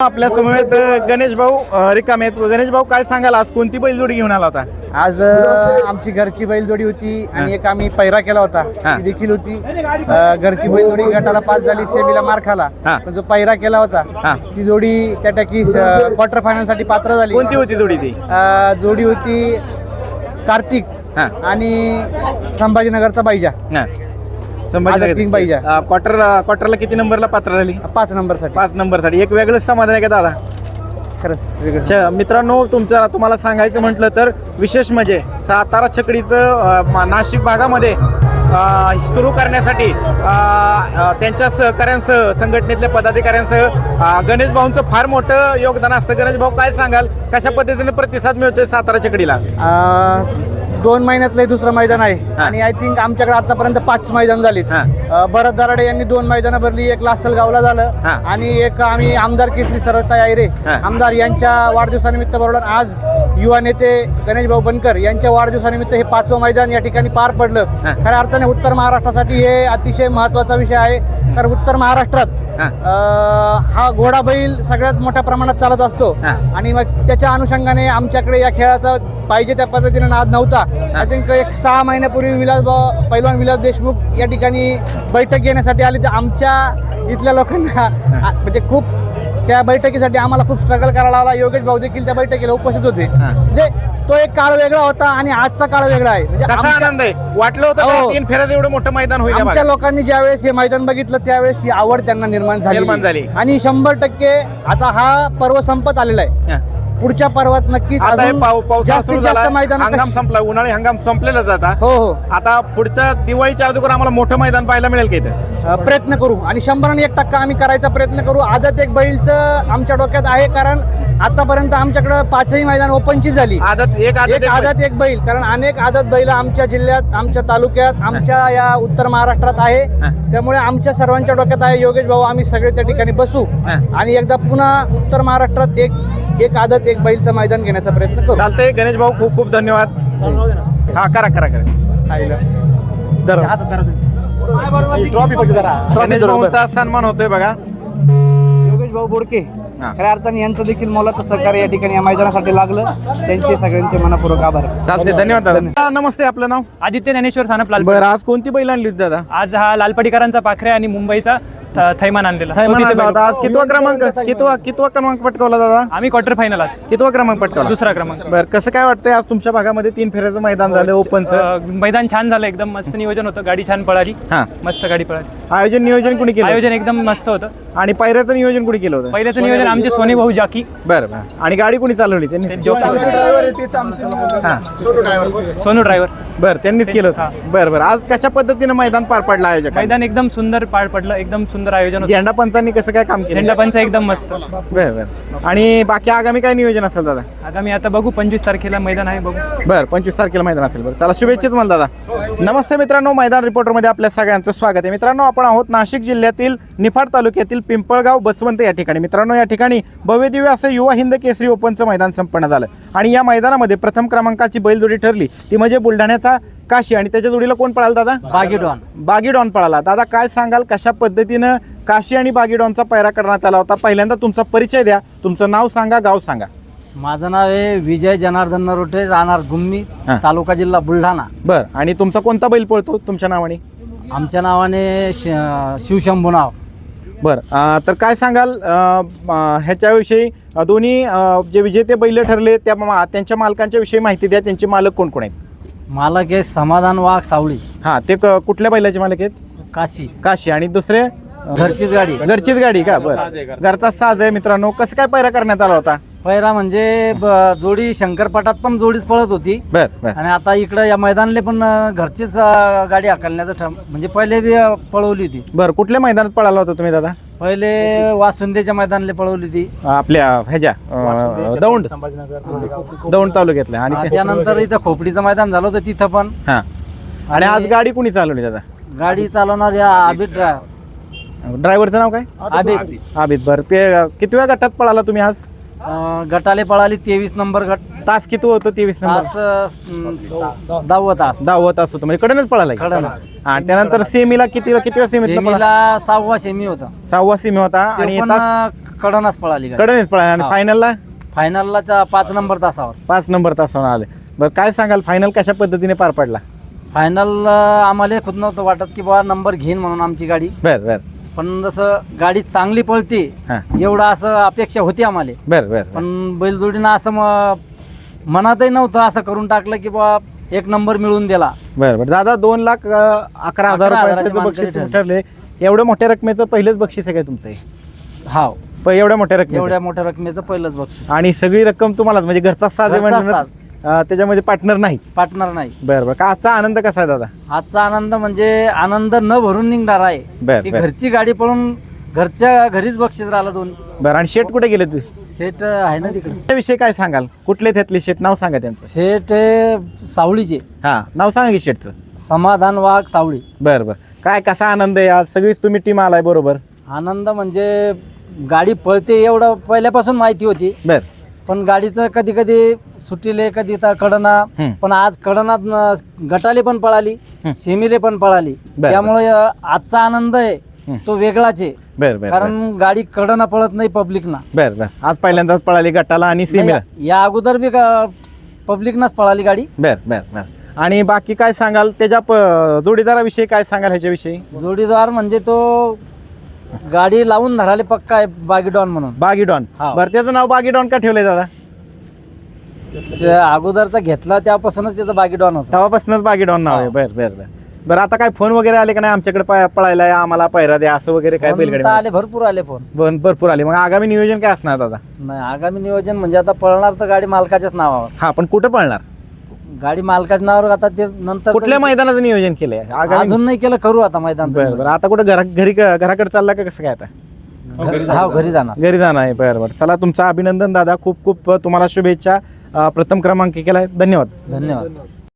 आपल्या समवेत गणेश भाऊ अ, रिकामे आहेत गणेश भाऊ काय सांगाल आज कोणती बैलजोडी घेऊन आला होता आज अ, आमची घरची बैलजोडी होती आणि एक आम्ही पैरा केला होता हा. ती देखील होती अ, घरची बैलजोडी गटाला पास झाली सेमीला मार खाला हा. पण जो पैरा केला हा. होता ती जोडी त्या टाकी क्वार्टर फायनलसाठी पात्र झाली कोणती होती जोडी ती अ, जोडी होती कार्तिक हा. आणि संभाजीनगरचा बाईजा हा. संभाजीनगर किंग बाईजा. अ, क्वार्टरला क्वार्टरला किती नंबरला पात्र राहिली? पाच नंबरसाठी पाच नंबरसाठी एक वेगळंच समाधान आहे का दादा? खरंच वेगळं. अच्छा मित्रांनो तुमच्या तुम्हाला सांगायचं म्हटलं तर विशेष म्हणजे सातारा छकडीचं अ, नाशिक भागामध्ये सुरू करण्यासाठी अ, त्यांच्या सहकाऱ्यांसह संघटनेतल्या पदाधिकाऱ्यांसह अ, गणेश भाऊंचं फार मोठं योगदान असतं. गणेश भाऊ काय सांगाल? कशा पद्धतीने प्रतिसाद मिळतोय सातारा छकडीला? अ, दोन महिन्यातलं हे दुसरं मैदान आहे हा. आणि आय थिंक आमच्याकडे आतापर्यंत पाच मैदान झालीत हा. अ, भरत दराडे यांनी दोन मैदानं भरली एक लासलगावला झालं हा. आणि एक आम्ही आमदार केसरी सरळता आयरे हा. आमदार यांच्या वाढदिवसानिमित्त बरोबर आज युवा नेते गणेश भाऊ बनकर यांच्या वाढदिवसानिमित्त हे पाचवं मैदान या ठिकाणी पार पडलं. खऱ्या अर्थाने उत्तर महाराष्ट्रासाठी हे अतिशय महत्त्वाचा विषय आहे. कारण उत्तर महाराष्ट्रात हा. घोडा बैल सगळ्यात मोठ्या प्रमाणात चालत असतो. आणि मग त्याच्या अनुषंगाने आमच्याकडे या खेळाचा पाहिजे त्या पद्धतीने नाद नव्हता. आय थिंक एक सहा महिन्यापूर्वी विलास पैलवान विलास देशमुख या ठिकाणी बैठक घेण्यासाठी आले. तर आमच्या इथल्या लोकांना म्हणजे खूप त्या बैठकीसाठी आम्हाला खूप स्ट्रगल करायला लागला योगेश भाऊ देखील त्या बैठकीला उपस्थित होते. म्हणजे तो एक काळ वेगळा होता आणि आजचा काळ वेगळा आहे म्हणजे कसा आमच्या- आनंद आहे वाटलं होतं का हो. तीन फेऱ्यात एवढं मोठं मैदान होईल या आमच्या भागात? लोकांनी ज्यावेळेस हे मैदान बघितलं त्यावेळेस ही आवड त्यांना निर्माण निर्माण झाली. झाली आणि शंभर टक्के आता हा पर्व संपत आलेला आहे हा. पुढच्या पर्वात नक्कीच आता हे अजून पाव पावसाळा सुरू जास्तीत जास्त मैदान हंगाम संपला. उन्हाळी हंगाम संपलेला जाता हो हो. आता पुढच्या दिवाळीच्या अगोदर आम्हाला मोठं मैदान पाहायला मिळेल का इथं? अ, प्रयत्न करू. आणि शंभर आणि एक टक्का आम्ही करायचा प्रयत्न करू. आदत एक बैलचं आमच्या डोक्यात आहे कारण आतापर्यंत आमच्याकडे पाचही मैदान ओपनची झाली. आदत एक आदत एक एक आदत एक बैल. कारण अनेक आदत बैल आमच्या जिल्ह्यात आमच्या तालुक्यात आमच्या या उत्तर महाराष्ट्रात आहे. हा. त्यामुळे आमच्या सर्वांच्या डोक्यात आहे योगेश भाऊ आम्ही सगळे त्या ठिकाणी बसू. हा. आणि एकदा पुन्हा उत्तर महाराष्ट्रात एक एक आदत एक बैलचं मैदान घेण्याचा प्रयत्न करू. चालतंय. गणेश भाऊ खूप खूप धन्यवाद. हा करा करा करा. आईला. गणेश भाऊंचा सन्मान होतोय बघा. योगेश भाऊ बोडके. हा. खऱ्या अर्थाने यांचं देखील मोलाचं सहकार्य या ठिकाणी या मैदानासाठी लागलं. त्यांचे सगळ्यांचे मनपूर्वक आभार. चालते धन्यवाद. दादा. हा, नमस्ते आपलं नाव? आदित्य ज्ञानेश्वर सानप लाल बरं आज कोणती बैल आणली होती दादा? आज हा लालपडीकरांचा पाखरे आणि मुंबईचा. थ- थैमान आणलेला. काय तो तिथे म्हणाला होता बैल. आज कितवा क्रमांक कितवा कितवा क्रमांक पटकावला दादा? आम्ही क्वार्टर फायनल आज. कितवा क्रमांक पटकावला? दुसरा क्रमांक. बरं कसं काय वाटतंय आज तुमच्या भागामध्ये तीन फेऱ्याचं मैदान झालं ओपनचं अं, मैदान छान झालं एकदम मस्त नियोजन होतं. गाडी छान पळाली. हा. मस्त गाडी पळाली. आयोजन नियोजन कुणी केलं? आयोजन एकदम मस्त होतं. आणि पायऱ्याचं नियोजन कुणी केलं होतं? पहिल्याचं नियोजन आमचे सोने भाऊ जाकी. बरं बरं. आणि गाडी कुणी चालवली? त्यांनी हा. सोनू ड्रायव्हर बरं त्यांनीच केलं होतं. बरं बरं. आज कशा पद्धतीनं मैदान पार पडलं आयोजक मैदान एकदम सुंदर पार पडलं एकदम सुंदर आयोजन होतं. झेंडा पंचांनी कसं काय काम केलं? झेंडा पंच एकदम मस्त. बरं बरं. आणि बाकी आगामी काय नियोजन असेल दादा? आगामी आता बघू पंचवीस तारखेला मैदान आहे बघू. बरं पंचवीस तारखेला मैदान असेल. बरं चला शुभेच्छा तुम्हाला दादा. नमस्ते मित्रांनो मैदान रिपोर्टरमध्ये आपल्या सगळ्यांचं स्वागत आहे. मित्रांनो आपण आहोत नाशिक जिल्ह्यातील निफाड तालुक्यातील पिंपळगाव बसवंत या ठिकाणी. मित्रांनो या ठिकाणी भव्यदिव्य असं युवा हिंद केसरी ओपनचं मैदान संपन्न झालं. आणि या मैदानामध्ये प्रथम क्रमांकाची बैलजोडी ठरली. ती म्हणजे बुलढाण्याचा काशी आणि त्याच्या जोडीला कोण पळाला दादा? बागीडॉन. बागीडॉन पळाला. दादा काय सांगाल कशा पद्धतीनं काशी आणि बागीडॉनचा पैरा करण्यात आला होता? पहिल्यांदा तुमचा परिचय द्या. तुमचं नाव सांगा गाव सांगा. माझं नाव आहे विजय जनार्दन नरोटे राहणार गुम्मी हा. तालुका जिल्हा बुलढाणा. बरं आणि तुमचा कोणता बैल पळतो तुमच्या नावाने? आमच्या नावाने श- शिवशंभू नाव. बरं अं, तर काय सांगाल अं, अं, ह्याच्याविषयी? अं, दोन्ही अं, जे विजेते बैल ठरले त्या मा- त्यांच्या मालकांच्या विषयी माहिती द्या त्यांचे मालक कोण कोण आहेत? मालक आहे समाधान वाघ सावळी. हां ते क- कुठल्या बैलाचे मालक आहेत? काशी. काशी. आणि दुसरे? घरचीच गाडी. घरचीच गाडी का? बरं. घरचा. साज आहे मित्रांनो. कसं काय पैरा करण्यात आला होता? पहिला म्हणजे ब- जोडी शंकरपटात पण जोडीच पळत होती. बरं बरं. आणि आता इकडं या मैदानले पण अं, घरचीच अं, गाडी हाकलण्याचं ठम म्हणजे पहिले बी अं, पळवली होती. बरं कुठल्या मैदानात पळाला होता तुम्ही दादा? पहिले वासुंदेच्या मैदानले पळवली होती. आपल्या ह्याच्या अं, दौंड. दौंड तालुक्यातल्या आणि ते- त्यानंतर इथं खोपडीचं मैदान झालं होतं तिथं पण. हां. आणि आज गाडी कुणी चालवली दादा? गाडी चालवणार या आबिद ड्रा- ड्रायव्हरचं नाव काय? आबिद आबिद बरं. ते अं, कितव्या गटात पळाला तुम्ही आज? अं, गटाले पळाली तेवीस नंबर गट. तास किती होतं तेवीस नंबर? तास अं, दहावं तास. दहावं तास होतं. म्हणजे कडनच पळाला? कडन आणि त्यानंतर सेमीला किती किती सेमीत सेमीला सहावा सेमी होता. सहावा सेमी होता. आणि तास? कडनच पळाली कडेनेच पळा आणि हा. फायनलला फायनलला त्या पाच नंबर तासावर. पाच नंबर तासावर आले. बरं काय सांगाल? फायनल कशा पद्धतीने पार पडला? फायनल आम्हाला खुद नव्हतं वाटत की बाबा नंबर घेईन म्हणून आमची गाडी. बर बर. पण जसं गाडी चांगली पळते हां. एवढं असं अपेक्षा होती आम्हाला. बर बर बर. पण बैलजोडीनं असं म मनातही नव्हतं असं करून टाकलं की बाबा एक नंबर मिळून दिला. बर बर. दादा दोन लाख अं, अकरा हजार अकरा रुपयाचं हजाराचे बक्षीस ठरले. एवढ्या मोठ्या रकमेचं पहिलेच बक्षीस आहे काय तुमचं? हे? हा प- एवढ्या मोठ्या रकमेचं? एवढ्या मोठ्या रकमेचं पहिलंच बक्षीस. आणि सगळी रक्कम तुम्हालाच म्हणजे घरचा साज आहे घरचा म्हणून अं, त्याच्यामध्ये पार्टनर नाही. पार्टनर नाही. बरं बरं. का आजचा आनंद कसा आहे दादा? आजचा आनंद म्हणजे आनंद न भरून निघणार आहे. बर की बर. घरची गाडी पळून घरच्या घरीच बक्षीस राहिलं दोन. बरं आणि शेट कुठे गेले ते? सेट आहे ना तिकडे. त्याविषयी काय सांगाल? कुठले त्यातले शेट नाव सांगा त्यांचं. सेट हे सावळीचे. हा नाव सांगा की शेटचं समाधान वाघ सावळी. बरं बरं. काय कसा आनंद आहे आज? सगळीच तुम्ही टीम आलाय बरोबर? आनंद म्हणजे गाडी पळते एवढं पहिल्यापासून माहिती होती. बर. पण गाडीचं कधी कधी सुटीले कधी तर कडना हम्म. पण आज कडनात न- गटाले पण पळाली. सेमीले पण पळाली. बर. त्यामुळे अ, आजचा आनंद आहे. तो वेगळाच आहे. बर बर कारण गाडी कडना पळत नाही पब्लिकना. बर बर. आज पहिल्यांदाच पळाली गटाला आणि सीमेला. या अगोदर बी पब्लिकनाच पळाली गाडी. बर बर बर. आणि बाकी काय सांगाल? त्याच्या प- जोडीदाराविषयी काय सांगाल ह्याच्याविषयी? जोडीदार म्हणजे तो गाडी लावून धराले पक्का आहे बागीडॉन म्हणून. बागी डॉन हा. बरं त्याचं नाव बागी डॉन का ठेवलंय दादा? त्या अगोदरचा घेतला त्यापासूनच त्याचा बागीडॉन होता. तेव्हापासूनच बागी डॉन नाव आहे. हा. बर बर बर. बरं आता काय फोन वगैरे आले का नाही? आमच्याकडे पळायला या, आम्हाला पैरा द्या असं वगैरे काय फोन तर बैलगाडी आले भरपूर आले फोन. बर- भरपूर आले. मग आगामी नियोजन काय असणार दादा? नाही आगामी नियोजन म्हणजे आता पळणार तर गाडी मालकाच्याच नावावर. हा पण कुठं पळणार? गाडी मालकाच्या नावावर आता ते नंतर कुठल्या मैदानाचं नियोजन केलंय? आगामी अजून नाही केलं करू आता मैदान बरं बरं. आता कुठं घरा घरी घराकडे चालला का कसं काय आता? हा घरी जाणार. घरी जाणार आहे. बरं बरं. चला तुमचं अभिनंदन दादा. खूप खूप तुम्हाला शुभेच्छा. प्रथम क्रमांक केला आहे धन्यवाद. धन्यवाद.